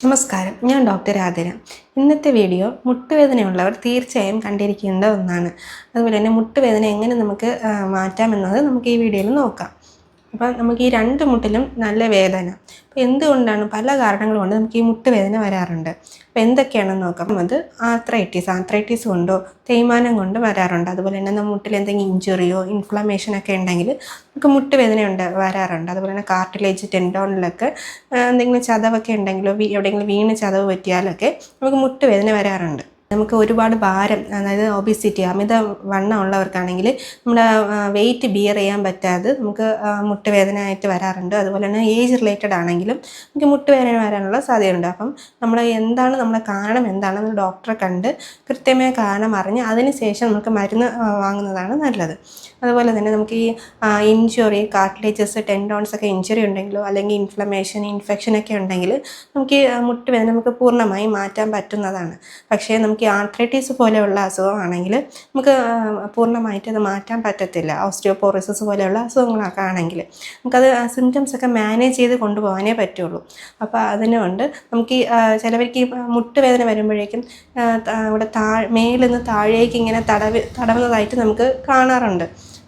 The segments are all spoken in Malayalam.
നമസ്കാരം. ഞാൻ ഡോക്ടർ ആതിര. ഇന്നത്തെ വീഡിയോ മുട്ടുവേദനയുള്ളവർ തീർച്ചയായും കണ്ടിരിക്കേണ്ട ഒന്നാണ്. അതുപോലെ തന്നെ മുട്ടുവേദന എങ്ങനെ നമുക്ക് മാറ്റാം മാറ്റാമെന്നത് നമുക്ക് ഈ വീഡിയോയിൽ നോക്കാം. അപ്പം നമുക്ക് ഈ രണ്ട് മുട്ടിലും നല്ല വേദന. അപ്പോൾ എന്തുകൊണ്ടാണ് പല കാരണങ്ങൾ കൊണ്ട് നമുക്ക് ഈ മുട്ട് വേദന വരാറുണ്ട്? അപ്പോൾ എന്തൊക്കെയാണെന്ന് നോക്കാം. അത് ആർത്രൈറ്റിസ് ആർത്രൈറ്റിസ് കൊണ്ടോ തേയ്മാനം കൊണ്ട് വരാറുണ്ട്. അതുപോലെ തന്നെ നമ്മുടെ മുട്ടിൽ എന്തെങ്കിലും ഇഞ്ചുറിയോ ഇൻഫ്ലമേഷൻ ഒക്കെ ഉണ്ടെങ്കിൽ നമുക്ക് മുട്ട് വേദന ഉണ്ട് വരാറുണ്ട്. അതുപോലെ തന്നെ കാർട്ടിലേജ് ടെൻഡോണിലൊക്കെ എന്തെങ്കിലും ചതവൊക്കെ ഉണ്ടെങ്കിലോ എവിടെയെങ്കിലും വീണ് ചതവ് പറ്റിയാലൊക്കെ നമുക്ക് മുട്ട് വേദന വരാറുണ്ട്. നമുക്ക് ഒരുപാട് ഭാരം അതായത് ഒബിസിറ്റി അമിത വണ്ണം ഉള്ളവർക്കാണെങ്കിൽ നമ്മുടെ വെയിറ്റ് ബിയർ ചെയ്യാൻ പറ്റാതെ നമുക്ക് മുട്ടുവേദന ആയിട്ട് വരാറുണ്ട്. അതുപോലെ തന്നെ ഏജ് റിലേറ്റഡ് ആണെങ്കിലും നമുക്ക് മുട്ടുവേദന വരാനുള്ള സാധ്യതയുണ്ട്. അപ്പം നമ്മൾ എന്താണ് നമ്മളെ കാരണം എന്താണെന്ന് ഡോക്ടറെ കണ്ട് കൃത്യമായ കാരണം അറിഞ്ഞ് അതിനുശേഷം നമുക്ക് മരുന്ന് വാങ്ങുന്നതാണ് നല്ലത്. അതുപോലെ തന്നെ നമുക്ക് ഈ ഇഞ്ചുറി കാർട്ടിലേജസ് ടെൻഡോൺസ് ഒക്കെ ഇഞ്ചുറി ഉണ്ടെങ്കിലോ അല്ലെങ്കിൽ ഇൻഫ്ലമേഷൻ ഇൻഫെക്ഷൻ ഒക്കെ ഉണ്ടെങ്കിൽ നമുക്ക് മുട്ടുവേദന നമുക്ക് പൂർണമായി മാറ്റാൻ പറ്റുന്നതാണ്. പക്ഷേ നമുക്ക് ഈ ആർത്രൈറ്റീസ് പോലെയുള്ള അസുഖമാണെങ്കിൽ നമുക്ക് പൂർണമായിട്ട് അത് മാറ്റാൻ പറ്റത്തില്ല. ഓസ്റ്റിയോപോറിസസ് പോലെയുള്ള അസുഖങ്ങളൊക്കെ ആണെങ്കിൽ നമുക്കത് സിംറ്റംസ് ഒക്കെ മാനേജ് ചെയ്ത് കൊണ്ടുപോകാനേ പറ്റുള്ളൂ. അപ്പോൾ അതിനുകൊണ്ട് നമുക്ക് ഈ ചിലവർക്ക് ഈ മുട്ടുവേദന വരുമ്പോഴേക്കും ഇവിടെ താ മേലിൽ നിന്ന് താഴേക്ക് ഇങ്ങനെ തടവ് തടവുന്നതായിട്ട് നമുക്ക് കാണാറുണ്ട്.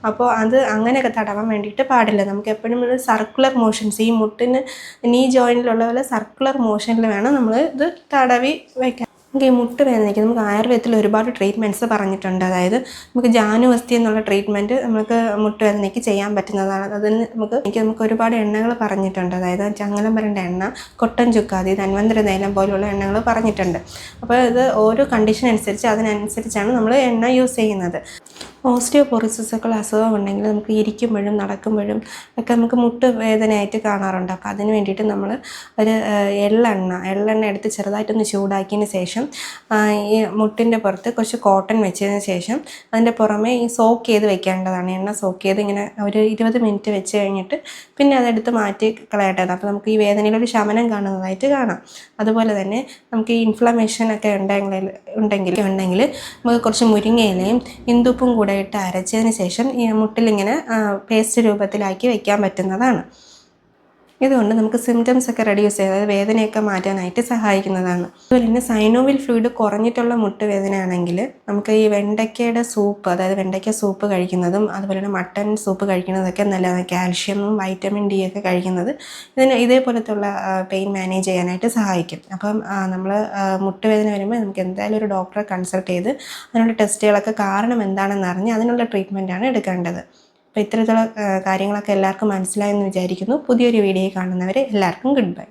അപ്പോൾ അത് അങ്ങനെയൊക്കെ തടവാൻ വേണ്ടിയിട്ട് പാടില്ല. നമുക്ക് എപ്പോഴും ഒരു സർക്കുലർ മോഷൻസ് ഈ മുട്ടിന് നീ ജോയിന്റിലുള്ള പോലെ സർക്കുലർ മോഷനിൽ വേണം നമ്മൾ ഇത് തടവി വയ്ക്കാൻ നമുക്ക് ഈ മുട്ട് വേദനയ്ക്ക് നമുക്ക് ആയുർവേദത്തിൽ ഒരുപാട് ട്രീറ്റ്മെന്റ്സ് പറഞ്ഞിട്ടുണ്ട്. അതായത് നമുക്ക് ജാനുവസ്തി എന്നുള്ള ട്രീറ്റ്മെന്റ് നമുക്ക് മുട്ട് വേദനയ്ക്ക് ചെയ്യാൻ പറ്റുന്നതാണ്. അതിന് നമുക്ക് എനിക്ക് നമുക്ക് ഒരുപാട് എണ്ണകൾ പറഞ്ഞിട്ടുണ്ട്. അതായത് ചങ്ങലം വരേണ്ട എണ്ണ കൊട്ടൻ ചുക്കാതി ധന്വന്തര തൈലം പോലുള്ള എണ്ണകൾ പറഞ്ഞിട്ടുണ്ട്. അപ്പോൾ ഇത് ഓരോ കണ്ടീഷൻ അനുസരിച്ച് അതിനനുസരിച്ചാണ് നമ്മൾ എണ്ണ യൂസ് ചെയ്യുന്നത്. ഓസ്റ്റിയോപൊറിസിസ് ഒക്കെ അസുഖം ഉണ്ടെങ്കിൽ നമുക്ക് ഇരിക്കുമ്പോഴും നടക്കുമ്പോഴും ഒക്കെ നമുക്ക് മുട്ട് വേദനയായിട്ട് കാണാറുണ്ട്. അപ്പോൾ അതിന് വേണ്ടിയിട്ട് നമ്മൾ ഒരു എള്ളെണ്ണ എള്ളെണ്ണ എടുത്ത് ചെറുതായിട്ടൊന്ന് ചൂടാക്കിയതിന് ശേഷം ആ, ഈ മുട്ടിന്റെ പുറത്ത് കുറച്ച് കോട്ടൺ വെച്ചതിന് ശേഷം അതിന്റെ പുറമെ ഈ സോക്ക് ചെയ്ത് വെക്കേണ്ടതാണ്. എണ്ണ സോക്ക് ചെയ്ത് ഇങ്ങനെ ഒരു ഇരുപത് മിനിറ്റ് വെച്ച് കഴിഞ്ഞിട്ട് പിന്നെ അതെടുത്ത് മാറ്റി കളയേണ്ടതാണ് അപ്പോൾ നമുക്ക് ഈ വേദനയിലൊരു ശമനം കാണുന്നതായിട്ട് കാണാം. അതുപോലെ തന്നെ നമുക്ക് ഈ ഇൻഫ്ലമേഷൻ ഒക്കെ ഉണ്ടെങ്കിൽ ഉണ്ടെങ്കിൽ ഉണ്ടെങ്കിൽ നമുക്ക് കുറച്ച് മുരിങ്ങയിലയും ഇന്ദുപ്പും കൂടെ ഇട്ട് അരച്ചതിന് ശേഷം ഈ മുട്ടിലിങ്ങനെ പേസ്റ്റ് രൂപത്തിലാക്കി വെക്കാൻ പറ്റുന്നതാണ്. ഇതുകൊണ്ട് നമുക്ക് സിംറ്റംസ് ഒക്കെ റെഡ്യൂസ് ചെയ്ത് അതായത് വേദനയൊക്കെ മാറ്റാനായിട്ട് സഹായിക്കുന്നതാണ്. അതുപോലെ തന്നെ സൈനോവിൽ ഫ്ലൂയിഡ് കുറഞ്ഞിട്ടുള്ള മുട്ട് വേദന മുട്ടുവേദനയാണെങ്കിൽ നമുക്ക് ഈ വെണ്ടയ്ക്കയുടെ സൂപ്പ് അതായത് വെണ്ടയ്ക്ക സൂപ്പ് കഴിക്കുന്നതും അതുപോലെ തന്നെ മട്ടൻ സൂപ്പ് കഴിക്കുന്നതൊക്കെ നല്ലതാണ്. കാൽഷ്യമും വൈറ്റമിൻ ഡി ഒക്കെ കഴിക്കുന്നത് ഇതിന് ഇതേപോലത്തുള്ള പെയിൻ മാനേജ് ചെയ്യാനായിട്ട് സഹായിക്കും. അപ്പം നമ്മൾ മുട്ടുവേദന വരുമ്പോൾ നമുക്ക് എന്തായാലും ഒരു ഡോക്ടറെ കൺസൾട്ട് ചെയ്ത് അതിനുള്ള ടെസ്റ്റുകളൊക്കെ കാരണം എന്താണെന്ന് അറിഞ്ഞ് അതിനുള്ള ട്രീറ്റ്മെന്റാണ് എടുക്കേണ്ടത്. അപ്പോൾ ഇത്തരത്തിലുള്ള കാര്യങ്ങളൊക്കെ എല്ലാവർക്കും മനസ്സിലായെന്ന് വിചാരിക്കുന്നു. പുതിയൊരു വീഡിയോ കാണുന്നവരെ എല്ലാവർക്കും ഗുഡ് ബൈ.